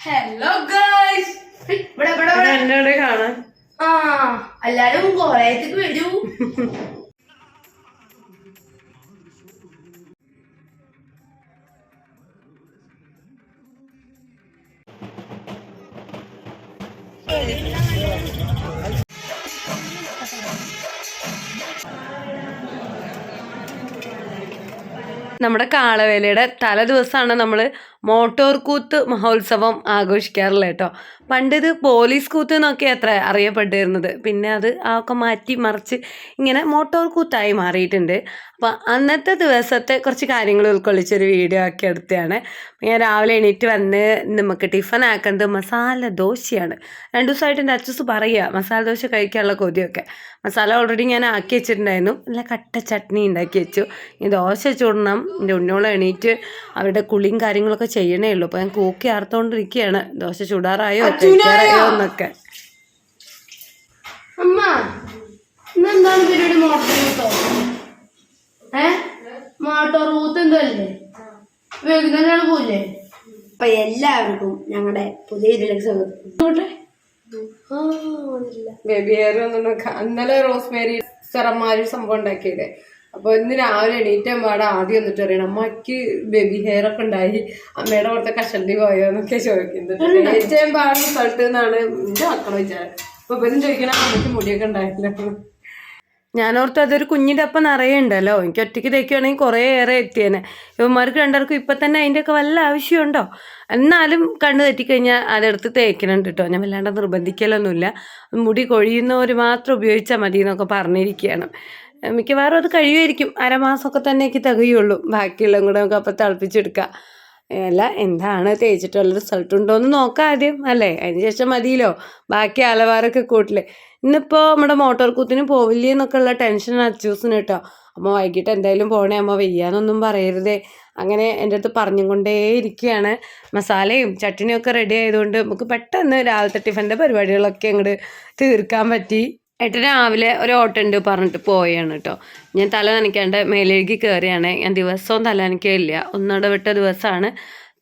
Hello guys ഇവിടെ ഇവിടെ എന്നോട് കാണാൻ? ആ എല്ലാരും കോളേജിലേക്ക് വരൂ. നമ്മുടെ കാളവേലയുടെ തല ദിവസമാണ് നമ്മൾ മോട്ടോർ കൂത്ത് മഹോത്സവം ആഘോഷിക്കാറുള്ളത് കേട്ടോ. പണ്ട് ഇത് പോലീസ് കൂത്ത് എന്നൊക്കെ അത്ര അറിയപ്പെട്ടിരുന്നത്. പിന്നെ അത് ഒക്കെ മാറ്റി മറിച്ച് ഇങ്ങനെ മോട്ടോർ കൂത്തായി മാറിയിട്ടുണ്ട്. അപ്പോൾ അന്നത്തെ ദിവസത്തെ കുറച്ച് കാര്യങ്ങൾ ഉൾക്കൊള്ളിച്ചൊരു വീഡിയോ ആക്കി എടുത്തതാണ്. ഞാൻ രാവിലെ എണീറ്റ് വന്ന് നമുക്ക് ടിഫൻ ആക്കുന്നത് മസാല ദോശയാണ്. രണ്ട് ദിവസമായിട്ട് എന്റെ അച്ഛസ് പറയുക മസാല ദോശ കഴിക്കാനുള്ള കൊതിയൊക്കെ. മസാല ഓൾറെഡി ഞാൻ ആക്കി വെച്ചിട്ടുണ്ടായിരുന്നു. നല്ല കട്ട ചട്നി ഉണ്ടാക്കി വെച്ചു. ഈ ദോശ ചൂടണം എന്റെ ഉണ്ണോളം എണീറ്റ് അവരുടെ കുളിയും കാര്യങ്ങളൊക്കെ ചെയ്യണേ ഉള്ളൂ. അപ്പോൾ ഞാൻ കൂക്കി ആർത്തുകൊണ്ടിരിക്കുകയാണ് ദോശ ചൂടാറായോ? എന്നൊക്കെ അമ്മ ഇന്നെന്താണ് പരിപാടി മോട്ടോർ ഏ? മോട്ടോർ കൂത്ത് എന്തല്ലേ വൈകുന്നേരം പോയില്ലേ അപ്പൊ എല്ലാവർക്കും ഞങ്ങളുടെ പുതിയ ഇതിലേക്ക് സ്വാഗതം. ബേബി ഹെയർ ഇന്നലെ റോസ്മേരി സെറമാരി സംഭവം ഉണ്ടാക്കിയത് അപ്പൊ ഇന്ന് രാവിലെ എണീറ്റ അമ്മയുടെ ആദ്യം എന്നിട്ട് അറിയണം അമ്മയ്ക്ക് ബേബി ഹെയർ ഒക്കെ ഉണ്ടായി. അമ്മയുടെ പുറത്തെ കഷണ്ടി പോയോ? എന്നൊക്കെ ചോദിക്കുന്നത് ഏറ്റവും പാട് റിസൾട്ട് എന്നാണ് എന്റെ മക്കളെ വിചാരം അപ്പൊ ഇപ്പം ചോദിക്കണം അമ്മയ്ക്ക് മുടിയൊക്കെ ഉണ്ടായില്ല ഞാനോർത്ത് അതൊരു കുഞ്ഞിന്റെ അപ്പം നിറയെ ഉണ്ടല്ലോ. എനിക്ക് ഒറ്റയ്ക്ക് തേക്കുകയാണെങ്കിൽ കുറേ ഏറെ എത്തിയേനെ. ഇവന്മാർക്ക് രണ്ടാർക്കും ഇപ്പം തന്നെ അതിന്റെയൊക്കെ വല്ല ആവശ്യമുണ്ടോ? എന്നാലും കണ്ണ് തെറ്റിക്കഴിഞ്ഞാൽ അതെടുത്ത് തേക്കണുണ്ട് കേട്ടോ ഞാൻ വല്ലാണ്ട് നിർബന്ധിക്കലൊന്നുമില്ല. മുടി കൊഴിയുന്നവർ മാത്രം ഉപയോഗിച്ചാൽ മതി എന്നൊക്കെ പറഞ്ഞിരിക്കുകയാണ് മിക്കവാറും അത് കഴിയുമായിരിക്കും. അരമാസമൊക്കെ തന്നെയൊക്കെ തികയുള്ളൂ. ബാക്കിയുള്ളതും കൂടെ നമുക്ക് അപ്പം തിളപ്പിച്ചെടുക്കാം. അല്ല എന്താണ്? തേച്ചിട്ടുള്ള റിസൾട്ട് ഉണ്ടോ എന്ന് നോക്കാം ആദ്യം അല്ലേ? അതിന് ശേഷം മതിയല്ലോ. ബാക്കി അലവാറൊക്കെ കൂട്ടില്ലേ ഇന്നിപ്പോൾ നമ്മുടെ മോട്ടോർ കൂത്തിന് പോവില്ലേ എന്നൊക്കെ ഉള്ള ടെൻഷൻ അച്ചൂസിന് കേട്ടോ. അമ്മ വൈകിട്ട് എന്തായാലും പോണേ. അമ്മ വയ്യാന്നൊന്നും പറയരുതേ. അങ്ങനെ എന്റെ അടുത്ത് പറഞ്ഞും കൊണ്ടേ ഇരിക്കുകയാണ്. മസാലയും ചട്ടിനിയൊക്കെ റെഡി ആയതുകൊണ്ട് നമുക്ക് പെട്ടെന്ന് രാവിലത്തെ ടിഫന്റെ പരിപാടികളൊക്കെ അങ്ങോട്ട് തീർക്കാൻ പറ്റി. ഏട്ടൻ രാവിലെ ഒരു ഓട്ടുണ്ട് പറഞ്ഞിട്ട് പോയാണ് കേട്ടോ ഞാൻ തല നനയ്ക്കാണ്ട് മേലേക്ക് കയറിയാണ് ഞാൻ ദിവസവും തല നനയ്ക്കില്ല ഒന്നിടവിട്ട ദിവസമാണ്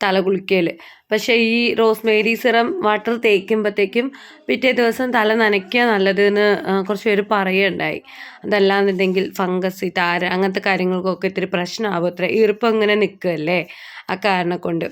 തല കുളിക്കൽ പക്ഷേ ഈ റോസ്മേരി സിറം വാട്ടർ തേക്കുമ്പോഴത്തേക്കും പിറ്റേ ദിവസം തല നനയ്ക്കുക നല്ലതെന്ന് കുറച്ച് പേര് പറയുകയുണ്ടായി അതല്ലാന്നുണ്ടെങ്കിൽ ഫംഗസ് താര അങ്ങനത്തെ കാര്യങ്ങൾക്കൊക്കെ ഇത്തിരി പ്രശ്നമാകും അത്ര ഈർപ്പം ഇങ്ങനെ നിൽക്കുകയല്ലേ ആ കാരണം കൊണ്ട്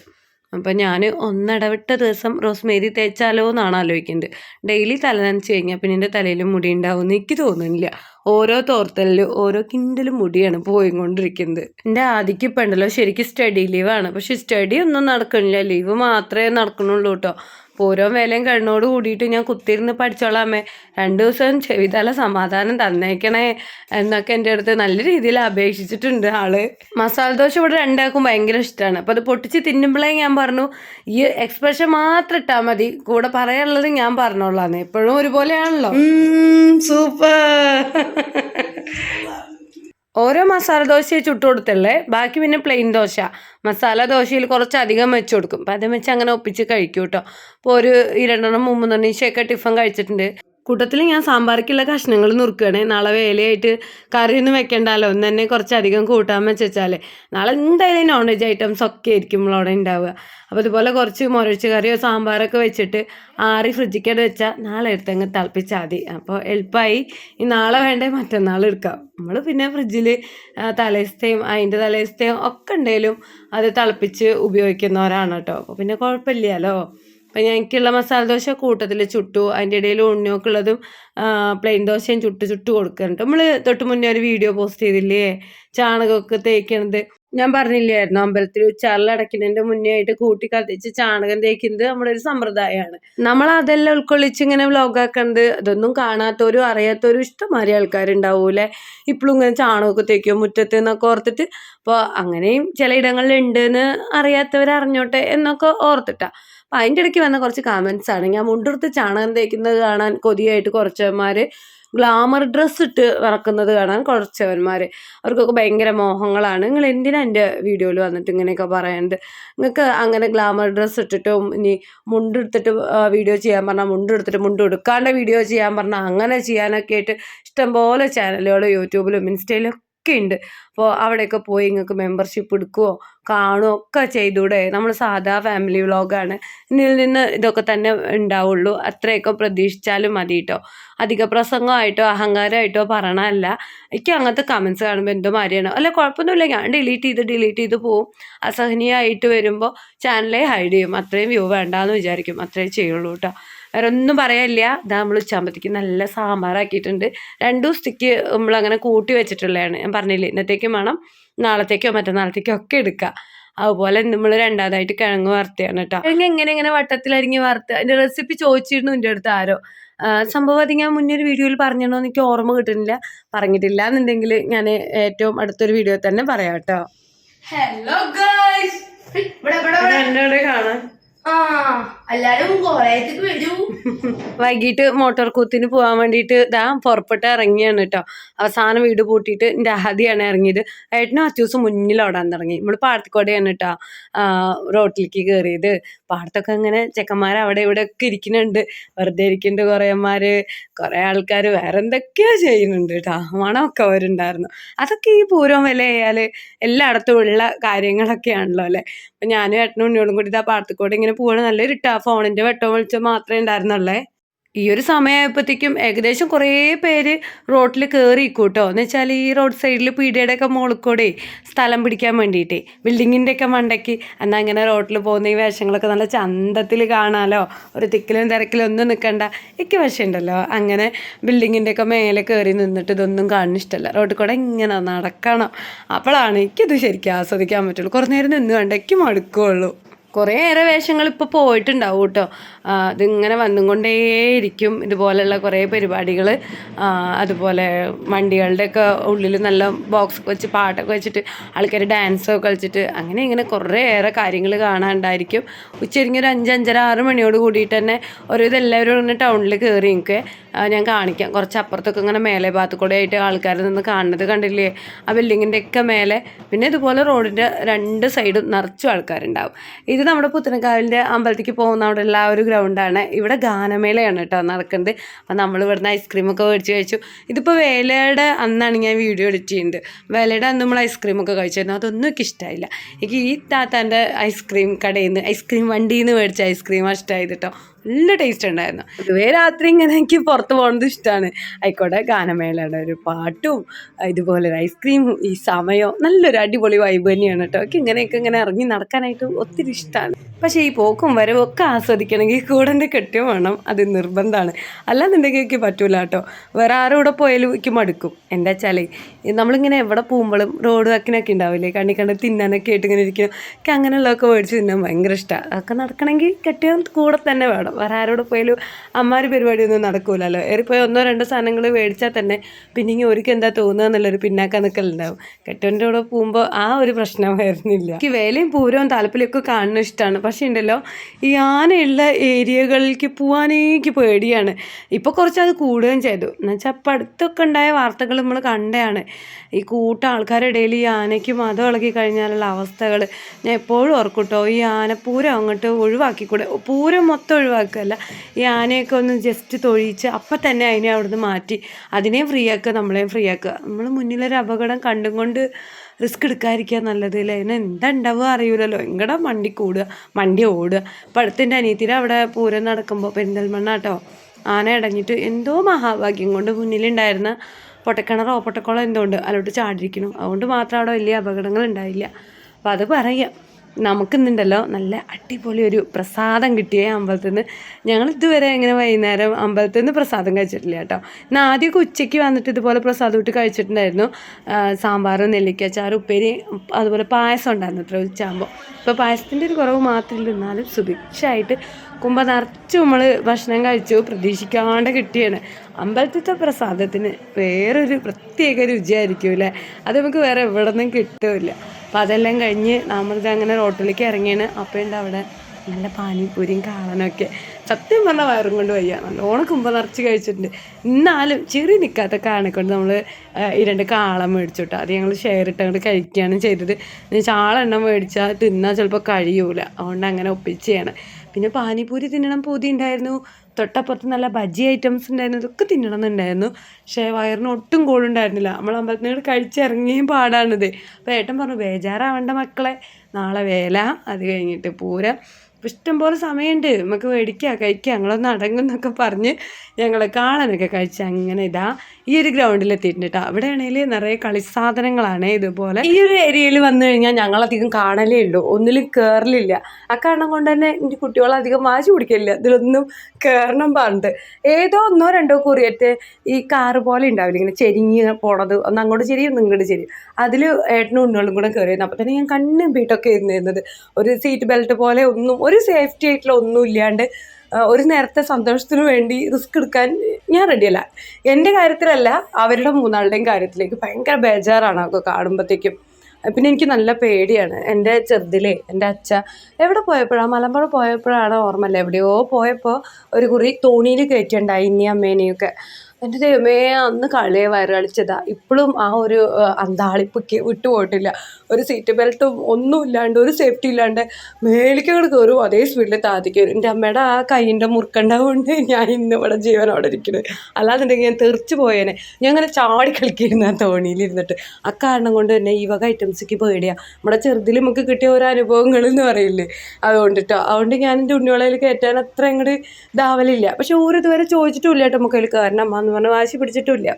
അപ്പം ഞാൻ ഒന്നിടവിട്ട ദിവസം റോസ്മേരി തേച്ചാലോ എന്നാണ് ആലോചിക്കുന്നത് ഡെയിലി തല നനച്ച് കഴിഞ്ഞാൽ പിന്നെ എന്റെ തലയിൽ മുടി ഉണ്ടാവും എന്ന് എനിക്ക് തോന്നുന്നില്ല. ഓരോ തോർത്തലിലും ഓരോ കിൻഡലും മുടിയാണ് പോയിക്കൊണ്ടിരിക്കുന്നത്. എന്റെ ആദ്യക്ക് ഇപ്പം ഉണ്ടല്ലോ ശരിക്കും സ്റ്റഡി ലീവാണ് പക്ഷെ സ്റ്റഡി ഒന്നും നടക്കണില്ല ലീവ് മാത്രമേ നടക്കണുള്ളൂ കേട്ടോ. ഓരോ വേലയും കണ്ണോട് കൂടിയിട്ട് ഞാൻ കുത്തിയിരുന്ന് പഠിച്ചോളാമേ രണ്ട് ദിവസം ചെവിതല സമാധാനം തന്നേക്കണേ എന്നൊക്കെ എന്റെ അടുത്ത് നല്ല രീതിയിൽ അപേക്ഷിച്ചിട്ടുണ്ട് ആൾ. മസാല ദോശ ഇവിടെ രണ്ടാൾക്കും ഭയങ്കര ഇഷ്ടമാണ്. അപ്പോൾ അത് പൊട്ടിച്ച് തിന്നുമ്പോഴേ ഞാൻ പറഞ്ഞു ഈ എക്സ്പ്രഷൻ മാത്രം ഇട്ടാൽ മതി. കൂടെ പറയാനുള്ളത് ഞാൻ പറഞ്ഞോളാന്ന് എപ്പോഴും ഒരുപോലെയാണല്ലോ. സൂപ്പർ ഓരോ മസാല ദോശയെ ചുട്ടു കൊടുത്തല്ലേ? ബാക്കി പിന്നെ പ്ലെയിൻ ദോശ. മസാല ദോശയിൽ കുറച്ചധികം വെച്ച് കൊടുക്കും. അപ്പം അത് വെച്ച് അങ്ങനെ ഒപ്പിച്ച് കഴിക്കും കേട്ടോ. അപ്പോൾ ഒരു രണ്ടെണ്ണം മൂന്നെണ്ണം ഈശയൊക്കെ ടിഫൻ കഴിച്ചിട്ടുണ്ട്. കൂട്ടത്തിൽ ഞാൻ സാമ്പാറിക്കുള്ള കഷ്ണങ്ങൾ നുറുക്കുകയാണ് നാളെ വേലയായിട്ട് കറിയൊന്നും വെക്കണ്ടല്ലോ. ഒന്ന് തന്നെ കുറച്ചധികം കൂട്ടാൻ വെച്ചാലേ. നാളെ എന്തായാലും നോൺ വെജ് ഐറ്റംസ് ഒക്കെ നമ്മളവിടെ ഉണ്ടാവുക. അപ്പോൾ ഇതുപോലെ കുറച്ച് മുരച്ച് കറിയോ സാമ്പാറൊക്കെ വെച്ചിട്ട് ആറി ഫ്രിഡ്ജിക്കട് വെച്ചാൽ നാളെ എടുത്തങ്ങ് തിളപ്പിച്ചാൽ മതി. അപ്പോൾ എളുപ്പമായി ഈ നാളെ വേണ്ടേ മറ്റന്നാൾ എടുക്കാം. നമ്മൾ പിന്നെ ഫ്രിഡ്ജിൽ തലേസ്തയും അതിന്റെ തലേസ്തയും ഒക്കെ ഉണ്ടെങ്കിലും അത് തിളപ്പിച്ച് ഉപയോഗിക്കുന്നവരാണ് കേട്ടോ. അപ്പോൾ പിന്നെ കുഴപ്പമില്ലല്ലോ. എനിക്കുള്ള മസാല ദോശ കൂട്ടത്തിൽ ചുട്ടു. അതിന്റെ ഇടയിൽ ഉണ്ണിയൊക്കെയുള്ളതും പ്ലെയിൻ ദോശയും ചുട്ട് ചുട്ട് കൊടുക്കുന്നുണ്ട് നമ്മൾ തൊട്ട് മുന്നേ ഒരു വീഡിയോ പോസ്റ്റ് ചെയ്തില്ലേ? ചാണകമൊക്കെ തേക്കണത്. ഞാൻ പറഞ്ഞില്ലായിരുന്നു അമ്പലത്തിൽ ഉച്ചാറിലടക്കുന്നതിന്റെ മുന്നേ ആയിട്ട് കൂട്ടി കത്തിച്ച് ചാണകം തേക്കുന്നത് നമ്മുടെ ഒരു സമ്പ്രദായമാണ്. നമ്മൾ അതെല്ലാം ഉൾക്കൊള്ളിച്ച് ഇങ്ങനെ വ്ലോഗാക്കുന്നത് അതൊന്നും കാണാത്തവരും അറിയാത്തവരും ഇഷ്ടംമാതിരി ആൾക്കാരുണ്ടാവൂലേ ഇപ്പോഴും ഇങ്ങനെ ചാണകമൊക്കെ തേക്കുമോ മുറ്റത്ത് എന്നൊക്കെ ഓർത്തിട്ട്. അപ്പോൾ അങ്ങനെയും ചില ഇടങ്ങളിൽ ഉണ്ടെന്ന് അറിയാത്തവർ അറിഞ്ഞോട്ടെ എന്നൊക്കെ ഓർത്തിട്ടാ. അപ്പം അതിന്റെ ഇടയ്ക്ക് വന്ന കുറച്ച് കമൻസ് ആണ്. ഞാൻ മുണ്ടെടുത്ത് ചാണകം തേക്കുന്നത് കാണാൻ കൊതിയായിട്ട് കുറച്ചവന്മാർ ഗ്ലാമർ ഡ്രസ്സ് ഇട്ട് നടക്കുന്നത് കാണാൻ കുറച്ചവന്മാർ അവർക്കൊക്കെ ഭയങ്കര മോഹങ്ങളാണ്. നിങ്ങൾ എന്തിനാ എന്റെ വീഡിയോയിൽ വന്നിട്ട് ഇങ്ങനെയൊക്കെ പറയുന്നത് നിങ്ങൾക്ക് അങ്ങനെ ഗ്ലാമർ ഡ്രസ്സ് ഇട്ടിട്ടും ഇനി മുണ്ടെടുത്തിട്ട് വീഡിയോ ചെയ്യാൻ പറഞ്ഞാൽ മുണ്ടെടുത്തിട്ട് മുണ്ട് എടുക്കാണ്ട് വീഡിയോ ചെയ്യാൻ പറഞ്ഞാൽ അങ്ങനെ ചെയ്യാനൊക്കെ ആയിട്ട് ഇഷ്ടംപോലെ ചാനലുകൾ യൂട്യൂബിലും ഇൻസ്റ്റയിലും ഒക്കെ ഉണ്ട് അപ്പോൾ അവിടെയൊക്കെ പോയി നിങ്ങൾക്ക് മെമ്പർഷിപ്പ് എടുക്കുകയോ കാണുകയോ ഒക്കെ ചെയ്തൂടെ. നമ്മൾ സാധാ ഫാമിലി വ്ളോഗാണ് ഇതിൽ നിന്ന് ഇതൊക്കെ തന്നെ ഉണ്ടാവുള്ളൂ. അത്രയൊക്കെ പ്രതീക്ഷിച്ചാലും മതി കേട്ടോ അധിക പ്രസംഗമായിട്ടോ അഹങ്കാരമായിട്ടോ പറയണമല്ല എനിക്ക് അങ്ങനത്തെ കമൻസ് കാണുമ്പോൾ എന്തോ മാറിയാണ് അല്ല കുഴപ്പമൊന്നുമില്ല. ഞാൻ ഡിലീറ്റ് ചെയ്ത് ഡിലീറ്റ് ചെയ്ത് പോവും. അസഹനീയമായിട്ട് വരുമ്പോൾ ചാനലേ ഹൈഡ് ചെയ്യും. അത്രയും വ്യൂ വേണ്ടാന്ന് വിചാരിക്കും. അത്രേ ചെയ്യുള്ളൂ കേട്ടോ വേറെ ഒന്നും പറയാനില്ല ഇതാ നമ്മൾ ഉച്ചാമ്പത്തേക്ക് നല്ല സാമ്പാറാക്കിയിട്ടുണ്ട്. രണ്ട് ദിവസത്തേക്ക് നമ്മളങ്ങനെ കൂട്ടി വെച്ചിട്ടുള്ളതാണ്. ഞാൻ പറഞ്ഞില്ലേ ഇന്നത്തേക്കും വേണം നാളത്തേക്കോ മറ്റന്നാളത്തേക്കോ ഒക്കെ എടുക്കുക അതുപോലെ നമ്മൾ രണ്ടാമതായിട്ട് കിഴങ്ങ് വറുത്തതാണ് കേട്ടോ. കിഴങ്ങ് എങ്ങനെ ഇങ്ങനെ വട്ടത്തിലരിഞ്ഞ് വറുത്ത് അതിന്റെ റെസിപ്പി ചോദിച്ചിരുന്നു എന്റെ അടുത്ത് ആരോ. സംഭവം അത് ഞാൻ മുന്നേ ഒരു വീഡിയോയിൽ പറഞ്ഞോ എനിക്ക് ഓർമ്മ കിട്ടുന്നില്ല. പറഞ്ഞിട്ടില്ല എന്നുണ്ടെങ്കിൽ ഞാൻ ഏറ്റവും അടുത്തൊരു വീഡിയോ തന്നെ പറയാം കേട്ടോ. ഹലോ ഗൈസ് ഇവിടെ ഇവിടെ ഇവിടെ. വൈകിട്ട് മോട്ടോർ കൂത്തിന് പോകാൻ വേണ്ടിട്ട് ദാ പുറപ്പെട്ട് ഇറങ്ങിയാണ് കേട്ടോ അവസാനം വീട് പൂട്ടിയിട്ട് എന്റെ ആദ്യമാണ് ഇറങ്ങിയത്. ഏട്ടനും അച്ചൂസ് മുന്നിൽ ഓടാൻ തുടങ്ങി. നമ്മൾ പാടത്തിക്കോടെയാണ് കേട്ടോ റോട്ടിലേക്ക് കയറിയത് പാടത്തൊക്കെ ഇങ്ങനെ ചെക്കന്മാർ അവിടെ ഇവിടെ ഒക്കെ ഇരിക്കുന്നുണ്ട്. വെറുതെ ഇരിക്കുന്നുണ്ട് കൊറേമാര്. കുറേ ആൾക്കാർ വേറെ എന്തൊക്കെയോ ചെയ്യുന്നുണ്ട് കേട്ടോ മണമൊക്കെ അവരുണ്ടായിരുന്നു. അതൊക്കെ ഈ പൂരം വില ആയാൽ എല്ലായിടത്തും ഉള്ള കാര്യങ്ങളൊക്കെയാണല്ലോ അല്ലേ? അപ്പം ഞാനും ഏട്ടനും ഉണ്ണിയോടും കൂടി ഇതാ പാടത്തിക്കൂടെ ഇങ്ങനെ പോവാണ്. നല്ല ഇരുട്ടാ ഫോണിന്റെ വെട്ടം വെളിച്ചവും മാത്രമേ ഉണ്ടായിരുന്നുള്ളേ. ഈ ഒരു സമയമായപ്പോഴത്തേക്കും ഏകദേശം കുറേ പേര് റോട്ടിൽ കയറി കൂട്ടോ എന്ന് വെച്ചാൽ ഈ റോഡ് സൈഡിൽ പീടിയുടെ ഒക്കെ മുകളിൽ സ്ഥലം പിടിക്കാൻ വേണ്ടിയിട്ട് ബിൽഡിങ്ങിന്റെ ഒക്കെ മണ്ടയ്ക്ക്. എന്നാൽ ഇങ്ങനെ റോട്ടിൽ പോകുന്ന ഈ വേഷങ്ങളൊക്കെ നല്ല ചന്തത്തിൽ കാണാമല്ലോ ഒരു തിക്കിലും തിരക്കിലും ഒന്നും നിൽക്കണ്ട എനിക്ക് വശമുണ്ടല്ലോ അങ്ങനെ ബിൽഡിങ്ങിന്റെ ഒക്കെ മേലെ കയറി നിന്നിട്ട് ഇതൊന്നും കാണുന്ന ഇഷ്ടമല്ല. റോഡിൽ കൂടെ ഇങ്ങനെ നടക്കണം. അപ്പോഴാണ് എനിക്കിത് ശരിക്കും ആസ്വദിക്കാൻ പറ്റുള്ളൂ. കുറേ നേരം നിന്ന് കണ്ട എനിക്ക് മടുക്കുള്ളൂ. കുറേയേറെ വേഷങ്ങൾ ഇപ്പോൾ പോയിട്ടുണ്ടാവും കേട്ടോ. ഇതിങ്ങനെ വന്നുകൊണ്ടേയിരിക്കും ഇതുപോലെയുള്ള കുറേ പരിപാടികൾ അതുപോലെ വണ്ടികളുടെയൊക്കെ ഉള്ളിൽ നല്ല ബോക്സ് വെച്ച് പാട്ടൊക്കെ വെച്ചിട്ട് ആൾക്കാർ ഡാൻസൊക്കെ കളിച്ചിട്ട് അങ്ങനെ ഇങ്ങനെ കുറേയേറെ കാര്യങ്ങൾ കാണാണ്ടായിരിക്കും. ഉച്ചരിഞ്ഞ് ഒരു അഞ്ച് അഞ്ചര ആറ് മണിയോട് കൂടിയിട്ട് തന്നെ ഒരു ഇതെല്ലാവരും ഇങ്ങനെ ടൗണിൽ കയറി എനിക്ക് ഞാൻ കാണിക്കാം. കുറച്ച് അപ്പുറത്തൊക്കെ ഇങ്ങനെ മേലെ ഭാഗത്ത് കൂടെ ആയിട്ട് ആൾക്കാർ നിന്ന് കാണുന്നത് കണ്ടില്ലേ? ആ ബിൽഡിങ്ങിന്റെ ഒക്കെ മേലെ. പിന്നെ ഇതുപോലെ റോഡിന്റെ രണ്ട് സൈഡും നിറച്ചും ആൾക്കാരുണ്ടാവും. ഇത് നമ്മുടെ പുത്തനക്കാവിന്റെ അമ്പലത്തിലേക്ക് പോകുന്ന അവിടെ ഉള്ള ആ ഒരു ഗ്രൗണ്ടാണ് ഇവിടെ ഗാനമേളയാണ് കേട്ടോ നടക്കുന്നത്. അപ്പം നമ്മൾ ഇവിടുന്ന് ഐസ്ക്രീമൊക്കെ മേടിച്ച് കഴിച്ചു. ഇതിപ്പോൾ വേലയുടെ അന്നാണ് ഞാൻ വീഡിയോ എഡിറ്റ് ചെയ്യുന്നത് വേലയുടെ അന്ന് നമ്മൾ ഐസ്ക്രീമൊക്കെ കഴിച്ചിരുന്നു. അതൊന്നും എനിക്ക് ഇഷ്ടമായില്ല എനിക്ക് ഈ താത്താന്റെ ഐസ്ക്രീം കടയിൽ നിന്ന് ഐസ്ക്രീം വണ്ടിയിൽ നിന്ന് മേടിച്ച ഐസ്ക്രീമാണ് ഇഷ്ടമായത് കേട്ടോ. നല്ല ടേസ്റ്റ് ഉണ്ടായിരുന്നു. പൊതുവേ രാത്രി ഇങ്ങനെ എനിക്ക് പുറത്ത് പോകുന്നത് ഇഷ്ടമാണ് ആയിക്കോട്ടെ ഗാനമേളയുടെ ഒരു പാട്ടും ഇതുപോലെ ഒരു ഐസ്ക്രീമും ഈ സമയവും നല്ലൊരു അടിപൊളി വൈബ് തന്നെയാണ് കേട്ടോ. ഇങ്ങനെയൊക്കെ ഇങ്ങനെ ഇറങ്ങി നടക്കാനായിട്ട് ഒത്തിരി ഇഷ്ടമാണ് പക്ഷേ ഈ പോക്കും വരവും ഒക്കെ ആസ്വദിക്കണമെങ്കിൽ കൂടെ കെട്ടിയ വേണം. അത് നിർബന്ധമാണ്. അല്ലാന്നുണ്ടെങ്കിൽ എനിക്ക് പറ്റൂല കേട്ടോ. വേറെ ആരും കൂടെ പോയാലും എനിക്ക് മടുക്കും. എന്താ വെച്ചാൽ നമ്മളിങ്ങനെ എവിടെ പോകുമ്പോഴും റോഡ് വക്കിനൊക്കെ ഉണ്ടാവില്ലേ? കണ്ണി കണ്ട് തിന്നാനൊക്കെ ആയിട്ട് ഇങ്ങനെ ഇരിക്കും. എനിക്ക് അങ്ങനെയുള്ളതൊക്കെ മേടിച്ച് തിന്നാൻ ഭയങ്കര ഇഷ്ടമാണ് അതൊക്കെ നടക്കണമെങ്കിൽ കെട്ടിയ കൂടെ തന്നെ വേണം. വേറെ ആരോട് പോയാലും അമ്മാര് പരിപാടിയൊന്നും നടക്കൂലല്ലോ. ഏറിപ്പോയി ഒന്നോ രണ്ടോ സാധനങ്ങൾ മേടിച്ചാൽ തന്നെ പിന്നെ ഇങ്ങനെ ഒരിക്കൽ എന്താ തോന്നുക എന്നുള്ളൊരു പിന്നാക്കം നിൽക്കലുണ്ടാവും കെട്ടവന്റെ കൂടെ പോകുമ്പോൾ ആ ഒരു പ്രശ്നം വരുന്നില്ല എനിക്ക് വേലയും പൂരവും താല്പര്യമൊക്കെ കാണുന്നത് ഇഷ്ടമാണ് പക്ഷേ ഉണ്ടല്ലോ ഈ ആനയുള്ള ഏരിയകളിലേക്ക് പോകാനേ എനിക്ക് പേടിയാണ്. ഇപ്പോൾ കുറച്ച് അത് കൂടുകയും ചെയ്തു. എന്നുവെച്ചാൽ അപ്പം അടുത്തൊക്കെ ഉണ്ടായ വാർത്തകൾ നമ്മൾ കണ്ടതാണ്. ഈ കൂട്ടം ആൾക്കാരുടെ ഇടയിൽ ഈ ആനയ്ക്ക് മതം ഇളകി കഴിഞ്ഞാലുള്ള അവസ്ഥകൾ ഞാൻ എപ്പോഴും ഓർക്കൂട്ടോ ഈ ആനപ്പൂരം അങ്ങോട്ട് ഒഴിവാക്കിക്കൂടെ? പൂരം മൊത്തം ഒഴിവാക്കുകയല്ല ഈ ആനയൊക്കെ ഒന്ന് ജസ്റ്റ് തൊഴിച്ച് അപ്പം തന്നെ അതിനെ അവിടുന്ന് മാറ്റി. അതിനെയും ഫ്രീ ആക്കുക നമ്മളെയും ഫ്രീ ആക്കുക. നമ്മൾ മുന്നിലൊരു അപകടം കണ്ടും കൊണ്ട് റിസ്ക് എടുക്കാതിരിക്കുക നല്ലത് അല്ലേ അതിന് എന്താ ഉണ്ടാവുക അറിയൂലല്ലോ. എങ്ങടെ വണ്ടി കൂടുക വണ്ടി ഓടുക. ഇപ്പം അടുത്തിന്റെ അവിടെ പൂരം നടക്കുമ്പോൾ പെരിന്തൽമണ്ണ കേട്ടോ ആന അടങ്ങിയിട്ട് എന്തോ മഹാഭാഗ്യം കൊണ്ട് മുന്നിലുണ്ടായിരുന്ന പൊട്ടക്കിണറോ പൊട്ടക്കുളം എന്തോ ഉണ്ട് അതിലോട്ട് ചാടിയിരിക്കണം അതുകൊണ്ട് മാത്രം അവിടെ വലിയ അപകടങ്ങൾ ഉണ്ടായില്ല. അപ്പോൾ അത് പറയാം. നമുക്കിന്നുണ്ടല്ലോ നല്ല അടിപൊളി ഒരു പ്രസാദം കിട്ടിയ അമ്പലത്തിൽ നിന്ന് ഞങ്ങൾ ഇതുവരെ ഇങ്ങനെ വൈകുന്നേരം അമ്പലത്തിൽ നിന്ന് പ്രസാദം കഴിച്ചിട്ടില്ല കേട്ടോ. ഞാൻ ആദ്യമൊക്കെ ഉച്ചയ്ക്ക് വന്നിട്ട് ഇതുപോലെ പ്രസാദം ഇട്ട് കഴിച്ചിട്ടുണ്ടായിരുന്നു. സാമ്പാറും നെല്ലിക്കച്ചാറ് ഉപ്പേരി അതുപോലെ പായസം ഉണ്ടായിരുന്നു ഇത്ര ഉച്ചയാകുമ്പോൾ ഇപ്പോൾ പായസത്തിന്റെ ഒരു കുറവ് മാത്രമല്ല എന്നാലും സുഭിക്ഷായിട്ട് കുമ്പ നിറച്ച് നമ്മൾ ഭക്ഷണം കഴിച്ചു. പ്രതീക്ഷിക്കാണ്ട് കിട്ടിയാണ്. അമ്പലത്തിലത്തെ പ്രസാദത്തിന് വേറൊരു പ്രത്യേക രുചിയായിരിക്കും അല്ലേ? അത് നമുക്ക് വേറെ എവിടെ നിന്നും കിട്ടില്ല. അപ്പോൾ അതെല്ലാം കഴിഞ്ഞ് നമ്മളിത് അങ്ങനെ റോട്ടിലേക്ക് ഇറങ്ങിയാണ്. അപ്പോൾ ഉണ്ട് അവിടെ നല്ല പാനിപ്പൂരിയും കാളനൊക്കെ. സത്യം പറഞ്ഞാൽ വയറും കൊണ്ട് വയ്യ. നല്ലോണം കുമ്പ നിറച്ച് കഴിച്ചിട്ടുണ്ട്. എന്നാലും ചെറി നിൽക്കാത്ത കാളനെ കൊണ്ട് നമ്മൾ ഈ രണ്ട് കാള മേടിച്ചു കേട്ടോ അത് ഞങ്ങൾ ഷെയർ ഇട്ട് അങ്ങോട്ട് കഴിക്കുകയാണ് ചെയ്തത്. എന്നുവെച്ചാൽ ആളെണ്ണം മേടിച്ചാൽ തിന്നാൽ ചിലപ്പോൾ കഴിയൂല. അതുകൊണ്ട് അങ്ങനെ ഒപ്പിച്ചാണ് പിന്നെ പാനിപ്പൂരി തിന്നണം പൂതി ഉണ്ടായിരുന്നു തൊട്ടപ്പുറത്ത് നല്ല ബജ്ജി ഐറ്റംസ് ഉണ്ടായിരുന്നു ഇതൊക്കെ തിന്നണം എന്നുണ്ടായിരുന്നു പക്ഷേ വയറിന് ഒട്ടും കൂടുണ്ടായിരുന്നില്ല നമ്മൾ അമ്പലത്തിനോട് കഴിച്ചിറങ്ങിയും പാടാണിത്. അപ്പോൾ ഏട്ടൻ പറഞ്ഞു ബേജാറാവേണ്ട മക്കളെ. നാളെ വേല. അത് കഴിഞ്ഞിട്ട് പൂരം. അപ്പോൾ ഇഷ്ടംപോലെ സമയമുണ്ട്. നമുക്ക് മേടിക്കുക കഴിക്കുക ഞങ്ങളൊന്ന് അടങ്ങും എന്നൊക്കെ പറഞ്ഞ് ഞങ്ങൾ കാണാനൊക്കെ കഴിച്ച് അങ്ങനെ ഇതാ ഈ ഒരു ഗ്രൗണ്ടിൽ എത്തിയിട്ടുണ്ട് കേട്ടോ. അവിടെ ആണെങ്കിൽ നിറയെ കളിസാധനങ്ങളാണ് ഇതുപോലെ. ഈ ഒരു ഏരിയയിൽ വന്നു കഴിഞ്ഞാൽ ഞങ്ങളധികം കാണലേ ഉള്ളൂ. ഒന്നിലും കയറലില്ല ആ കാരണം കൊണ്ട് തന്നെ എന്റെ കുട്ടികളധികം വാശി പിടിക്കലില്ല. ഇതിലൊന്നും കയറണം പറഞ്ഞിട്ട്. ഏതോ ഒന്നോ രണ്ടോ കുറിയറ്റ് ഈ കാറ് പോലെ ഉണ്ടാവില്ല? ഇങ്ങനെ ചെരിഞ്ഞ് പോണത്. ഒന്ന് അങ്ങോട്ട് ചെരിയും ഒന്ന് ഇങ്ങോട്ട് ചെരിയും അതിൽ ഏട്ടനും ഉണ്ണുകളും കൂടെ കയറിയിരുന്നു അപ്പോൾ തന്നെ ഞാൻ കണ്ണും ബീട്ടൊക്കെ ഇരുന്നിരുന്നത്. ഒരു സീറ്റ് ബെൽറ്റ് പോലെ ഒന്നും ഒരു സേഫ്റ്റി ആയിട്ടുള്ള ഒന്നും ഇല്ലാണ്ട് ഒരു നേരത്തെ സന്തോഷത്തിന് വേണ്ടി റിസ്ക് എടുക്കാൻ ഞാൻ റെഡിയല്ല എന്റെ കാര്യത്തിലല്ല അവരുടെ മൂന്നാളുടെയും കാര്യത്തിലേക്ക് ഭയങ്കര ബേജാറാണ് അതൊക്കെ കാണുമ്പോഴത്തേക്കും പിന്നെ എനിക്ക് നല്ല പേടിയാണ്. എന്റെ ചെറുതിലെ എന്റെ അച്ഛ എവിടെ പോയപ്പോഴാണ് മലമ്പുഴ പോയപ്പോഴാണ് ഓർമ്മല്ല എവിടെയോ പോയപ്പോൾ ഒരു കുറി തോണിയിൽ കയറ്റിയുണ്ടായി ഇനി അമ്മേനെയൊക്കെ എന്റെ ദൈവമേ അന്ന് കളിയെ വരളിച്ചതാ. ഇപ്പോഴും ആ ഒരു അന്താളിപ്പൊക്കെ വിട്ടുപോയിട്ടില്ല ഒരു സീറ്റ് ബെൽറ്റും ഒന്നും ഇല്ലാണ്ട് ഒരു സേഫ്റ്റി ഇല്ലാണ്ട് മേലേക്ക് അങ്ങോട്ട് കയറും അതേ സ്പീഡിൽ താതിക്കും എന്റെ അമ്മയുടെ ആ കൈയിന്റെ മുറുക്കണ്ടാവുകൊണ്ട് ഞാൻ ഇന്ന് ഇവിടെ ജീവനോടെ ഇരിക്കുന്നത് അല്ലാന്നുണ്ടെങ്കിൽ ഞാൻ തെറിച്ച് പോയേനെ. ഞാൻ അങ്ങനെ ചാടി കളിക്കായിരുന്നു ആ തോണിയിലിരുന്നിട്ട് ആ കാരണം കൊണ്ട് തന്നെ ഈ വക ഐറ്റംസിക്ക് പേടിയാണ് നമ്മുടെ ചെറുതിൽ നമുക്ക് കിട്ടിയ ഓരോ അനുഭവങ്ങൾ എന്ന് പറയില്ലേ? അതുകൊണ്ടിട്ടോ. അതുകൊണ്ട് ഞാൻ എന്റെ ഉണ്ണിവളയിൽ കയറ്റാൻ അത്ര അങ്ങോട്ട് ഇതാവലില്ല. പക്ഷെ ഓരോ ഇതുവരെ ചോദിച്ചിട്ടുമില്ല കേട്ടോ നമുക്ക് അതിൽ കാരണം എന്ന് പറഞ്ഞ് വാശി പിടിച്ചിട്ടുമില്ല.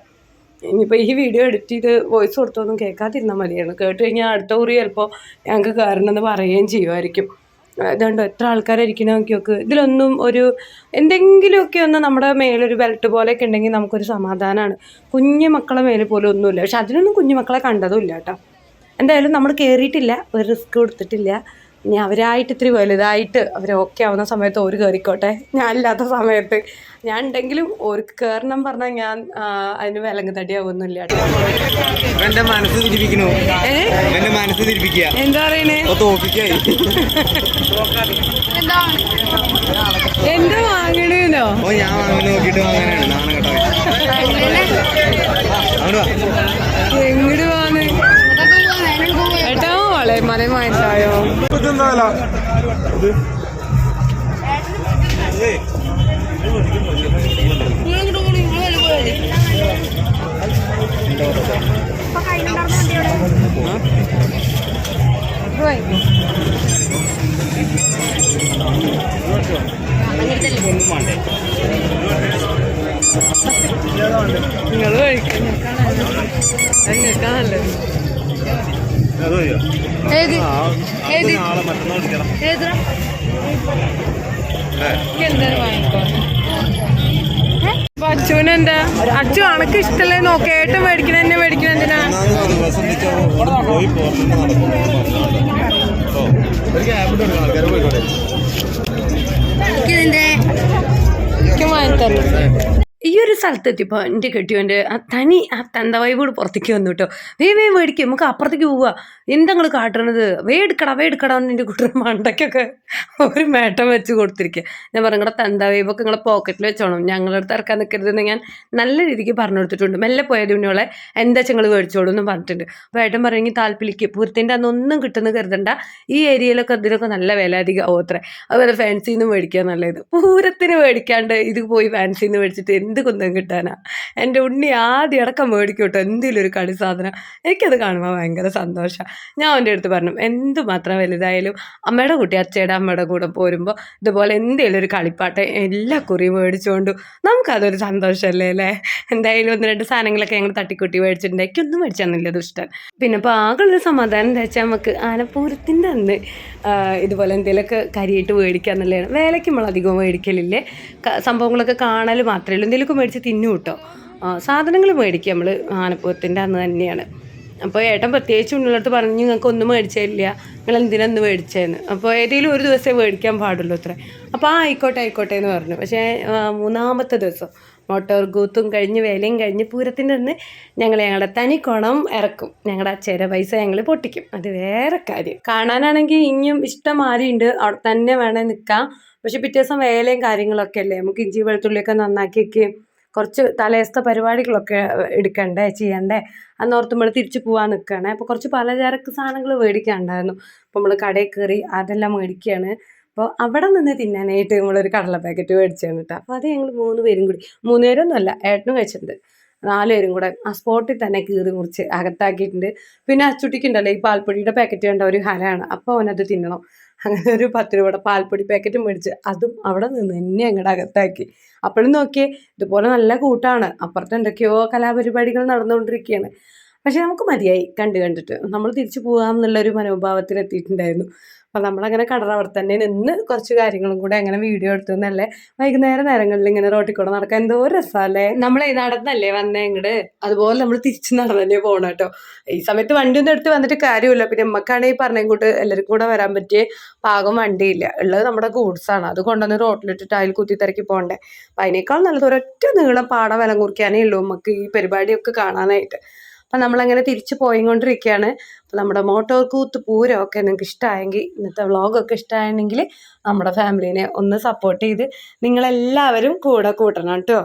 ഇനിയിപ്പോൾ ഈ വീഡിയോ എഡിറ്റ് ചെയ്ത് വോയിസ് കൊടുത്തൊന്നും കേൾക്കാതിരുന്നാൽ മതിയാണ് കേട്ട് കഴിഞ്ഞാൽ അടുത്ത കുറി ചിലപ്പോൾ ഞങ്ങൾക്ക് കയറണമെന്ന് പറയുകയും ചെയ്യുമായിരിക്കും. അതുകൊണ്ട് എത്ര ആൾക്കാരായിരിക്കണം നോക്കി നോക്ക്. ഇതിലൊന്നും ഒരു എന്തെങ്കിലുമൊക്കെ ഒന്ന് നമ്മുടെ മേലൊരു ബെൽറ്റ് പോലെയൊക്കെ ഉണ്ടെങ്കിൽ നമുക്കൊരു സമാധാനമാണ് കുഞ്ഞു മക്കളെ മേലെ പോലും ഒന്നുമില്ല. പക്ഷെ അതിനൊന്നും കുഞ്ഞു മക്കളെ കണ്ടതുമില്ല കേട്ടോ. എന്തായാലും നമ്മൾ കയറിയിട്ടില്ല ഒരു റിസ്ക് കൊടുത്തിട്ടില്ല. ഇനി അവരായിട്ട് ഇത്തിരി വലുതായിട്ട് അവർ ഓക്കെ ആവുന്ന സമയത്ത് ഒരു കയറിക്കോട്ടെ ഞാൻ ഇല്ലാത്ത സമയത്ത്. ഞാൻ ഉണ്ടെങ്കിലും ഓർക്ക് കയറണം പറഞ്ഞാൽ ഞാൻ അതിന് വിലങ്ങ് തടിയാവുന്നില്ല എന്റെ മനസ്സ് തിരിപ്പിക്കണു എന്റെ മനസ്സ് തിരിപ്പിക്കുക എന്താ പറയണേ? എന്താ വാങ്ങണേനോ ഓ ഞാൻ വാങ്ങുന്ന നോക്കിട്ട് വാങ്ങാനാണ്. നാണം കേട്ടോ അങ്ങോട്ട് വാ. എങ്ങോട്ട് പോവാന്ന് വളെ മല വാങ്ങിച്ചായോ നിങ്ങൾ കഴിക്കാൻ ഞങ്ങൾക്കാണല്ലോ വിളിക്കണം. ഏതാ? എന്താ? അച്ചു അണക്ക് ഇഷ്ടല്ലേ? നോക്ക് ഏട്ടൻ മേടിക്കണ എന്നെ മേടിക്കണ എന്തിനാ? എനിക്ക് വാങ്ങിത്തരണം സ്ഥലത്തെത്തിയപ്പോൾ എന്റെ കെട്ടിയോന്റെ ആ തനി ആ തന്തവായി കൂടി പുറത്തേക്ക് വന്നു കേട്ടോ. വേ വേ മേടിക്കും. നമുക്ക് അപ്പുറത്തേക്ക് പോവുക എന്താ നിങ്ങൾ കാട്ടണത്? വേ എടുക്കടാ വേ എടുക്കടാ എന്ന് എന്റെ കുട്ടിയുടെ മണ്ടയ്ക്കൊക്കെ ഒരു മേട്ടം വെച്ച് കൊടുത്തിരിക്കുക ഞാൻ പറഞ്ഞു നിങ്ങളുടെ തന്തവൈബൊക്കെ നിങ്ങളെ പോക്കറ്റിൽ വെച്ചോണം. ഞങ്ങളുടെ അടുത്ത് ഇറക്കാൻ നിൽക്കരുതെന്ന് ഞാൻ നല്ല രീതിക്ക് പറഞ്ഞു കൊടുത്തിട്ടുണ്ട്. മെല്ലെ പോയത് ഉണ്ണിയോളെ എന്താ നിങ്ങൾ മേടിച്ചോളൂ എന്ന് പറഞ്ഞിട്ടുണ്ട്. അപ്പോൾ ഏട്ടൻ പറയുമെങ്കിൽ താല്പര്യക്ക് പൂരത്തിന്റെ അന്നൊന്നും കിട്ടുന്ന കരുതണ്ട. ഈ ഏരിയയിലൊക്കെ ഇതിലൊക്കെ നല്ല വില അധികം ആവും അത്രേ. അതുപോലെ ഫാൻസിന്ന് മേടിക്കുക നല്ലത്. പൂരത്തിന് മേടിക്കാണ്ട് ഇത് പോയി ഫാൻസിന്ന് മേടിച്ചിട്ട് എന്ത് കുന്തം കിട്ടാനാ. എന്റെ ഉണ്ണി ആദ്യം അടക്കം മേടിക്കും കേട്ടോ എന്തെങ്കിലും ഒരു കളി സാധനം. എനിക്കത് കാണുമ്പോൾ ഭയങ്കര സന്തോഷമാണ് ഞാൻ അവന്റെ അടുത്ത് പറഞ്ഞു എന്തുമാത്രം വലുതായാലും അമ്മയുടെ കുട്ടി അച്ഛയുടെ അമ്മയുടെ കൂടെ പോരുമ്പോൾ ഇതുപോലെ എന്തെങ്കിലും ഒരു കളിപ്പാട്ട് എല്ലാ കുറിയും മേടിച്ചുകൊണ്ട് നമുക്കതൊരു സന്തോഷമല്ലേ അല്ലേ? എന്തായാലും ഒന്ന് രണ്ട് സാധനങ്ങളൊക്കെ ഞങ്ങൾ തട്ടിക്കുട്ടി മേടിച്ചിട്ടുണ്ട്. എനിക്കൊന്നും മേടിച്ചു തന്നില്ല ദുഷ്ടൻ. പിന്നെ ഇപ്പോൾ ആകെയുള്ളൊരു സമാധാനം എന്താ വെച്ചാൽ നമുക്ക് ആനപ്പൂരത്തിന്റെ അന്ന് ഇതുപോലെ എന്തെങ്കിലുമൊക്കെ കരിയിട്ട് മേടിക്കുക എന്നുള്ളതാണ് വേലയ്ക്ക് നമ്മൾ അധികം മേടിക്കലില്ലേ? സംഭവങ്ങളൊക്കെ കാണൽ മാത്രമേ ഉള്ളൂ. എന്തെങ്കിലുമൊക്കെ മേടിച്ച് തിന്നു കേട്ടോ. സാധനങ്ങൾ മേടിക്കുക നമ്മൾ ആനപ്പൂരത്തിന്റെ അന്ന് തന്നെയാണ്. അപ്പോൾ ഏട്ടൻ പ്രത്യേകിച്ച് ഉള്ളിടത്ത് പറഞ്ഞു നിങ്ങൾക്ക് ഒന്നും മേടിച്ചില്ല നിങ്ങൾ എന്തിനൊന്ന് മേടിച്ചതെന്ന് അപ്പോൾ ഏതെങ്കിലും ഒരു ദിവസമേ മേടിക്കാൻ പാടുള്ളൂ അത്രേ. അപ്പോൾ ആ ആയിക്കോട്ടെ ആയിക്കോട്ടെ എന്ന് പറഞ്ഞു. പക്ഷേ മൂന്നാമത്തെ ദിവസം മോട്ടോർ ഗൂത്തും കഴിഞ്ഞ് വേലയും കഴിഞ്ഞ് പൂരത്തിന്റെ അന്ന് ഞങ്ങൾ ഞങ്ങളുടെ തനിക്കുണം ഇറക്കും. ഞങ്ങളുടെ അച്ഛയുടെ പൈസ ഞങ്ങൾ പൊട്ടിക്കും. അത് വേറെ കാര്യം. കാണാനാണെങ്കിൽ ഇനിയും ഇഷ്ടം ആരുണ്ട് അവിടെ തന്നെ വേണേൽ നിൽക്കാം പക്ഷെ പിറ്റേ ദിവസം വേലയും കാര്യങ്ങളൊക്കെ അല്ലേ? നമുക്ക് ഇഞ്ചി വെളുത്തുള്ളിയൊക്കെ നന്നാക്കി വെക്കുകയും കുറച്ച് തലേസത്തെ പരിപാടികളൊക്കെ എടുക്കണ്ടേ ചെയ്യണ്ടേ? എന്നോർത്ത് നമ്മൾ തിരിച്ചു പോകാൻ നിൽക്കുകയാണ് അപ്പോൾ കുറച്ച് പലചരക്ക് സാധനങ്ങൾ മേടിക്കാനുണ്ടായിരുന്നു അപ്പോൾ നമ്മൾ കടയിൽ കയറി അതെല്ലാം മേടിക്കുകയാണ് അപ്പോൾ അവിടെ നിന്ന് തിന്നാനായിട്ട് നമ്മളൊരു കടല പാക്കറ്റ് മേടിച്ചാണ് കേട്ടോ അപ്പോൾ അത് ഞങ്ങൾ മൂന്ന് പേരും കൂടി മൂന്ന് പേരൊന്നുമല്ല ഏട്ടനും കഴിച്ചിട്ടുണ്ട് നാലുപേരും കൂടെ ആ സ്പോട്ടിൽ തന്നെ കീറി മുറിച്ച് അകത്താക്കിയിട്ടുണ്ട്. പിന്നെ അച്ചുട്ടിക്കുണ്ടല്ലോ ഈ പാൽപ്പൊടിയുടെ പാക്കറ്റ് കണ്ട ഒരു ഹരാണ്. അപ്പോൾ അവനത് തിന്നണം. അങ്ങനെ ഒരു പത്ത് രൂപയുടെ പാൽപ്പൊടി പാക്കറ്റ് മേടിച്ച് അതും അവിടെ നിന്ന് തന്നെ അങ്ങോട്ട് അകത്താക്കി. അപ്പോഴും നോക്കിയേ ഇതുപോലെ നല്ല കൂട്ടാണ്. അപ്പുറത്ത് എന്തൊക്കെയോ കലാപരിപാടികൾ നടന്നുകൊണ്ടിരിക്കുകയാണ് പക്ഷെ നമുക്ക് മതിയായി കണ്ടു കണ്ടിട്ട്. നമ്മൾ തിരിച്ചു പോകാം എന്നുള്ളൊരു മനോഭാവത്തിൽ നമ്മൾ അപ്പം നമ്മളങ്ങനെ കടറ അവിടെ തന്നെ നിന്ന് കുറച്ച് കാര്യങ്ങളും കൂടെ അങ്ങനെ വീഡിയോ എടുത്തു എന്നല്ലേ? വൈകുന്നേരം നേരങ്ങളിൽ ഇങ്ങനെ റോട്ടിൽ കൂടെ നടക്കാൻ എന്തോ രസമല്ലേ നമ്മൾ നടന്നല്ലേ വന്നേ ഇങ്ങോട്ട് അതുപോലെ നമ്മൾ തിരിച്ചു നടന്നല്ലേ പോകണം കേട്ടോ ഈ സമയത്ത് വണ്ടി ഒന്നും എടുത്ത് വന്നിട്ട് കാര്യമില്ല. പിന്നെ നമ്മക്കാണെങ്കിൽ പറഞ്ഞ കൂട്ട് എല്ലാവർക്കും കൂടെ വരാൻ പറ്റിയ പാകം വണ്ടിയില്ല. ഉള്ളത് നമ്മുടെ ഗൂഡ്സാണ് അത് കൊണ്ടുവന്ന് റോട്ടിലിട്ടിട്ട് അതിൽ കുത്തി തിരക്കി പോകണ്ടേ. അപ്പം അതിനേക്കാൾ നല്ലത് ഒരൊറ്റ നീളം പാടം വില കുറിക്കാനേ ഉള്ളൂ നമുക്ക് ഈ പരിപാടിയൊക്കെ കാണാനായിട്ട്. അപ്പം നമ്മളങ്ങനെ തിരിച്ചു പോയിക്കൊണ്ടിരിക്കുകയാണ്. അപ്പോൾ നമ്മുടെ മോട്ടോർ കൂത്ത് പൂരമൊക്കെ നിങ്ങൾക്ക് ഇഷ്ടമായെങ്കിൽ ഇന്നത്തെ വ്ളോഗൊക്കെ ഇഷ്ടമായെങ്കിൽ നമ്മുടെ ഫാമിലിനെ ഒന്ന് സപ്പോർട്ട് ചെയ്ത് നിങ്ങളെല്ലാവരും കൂടെ കൂട്ടണം കേട്ടോ.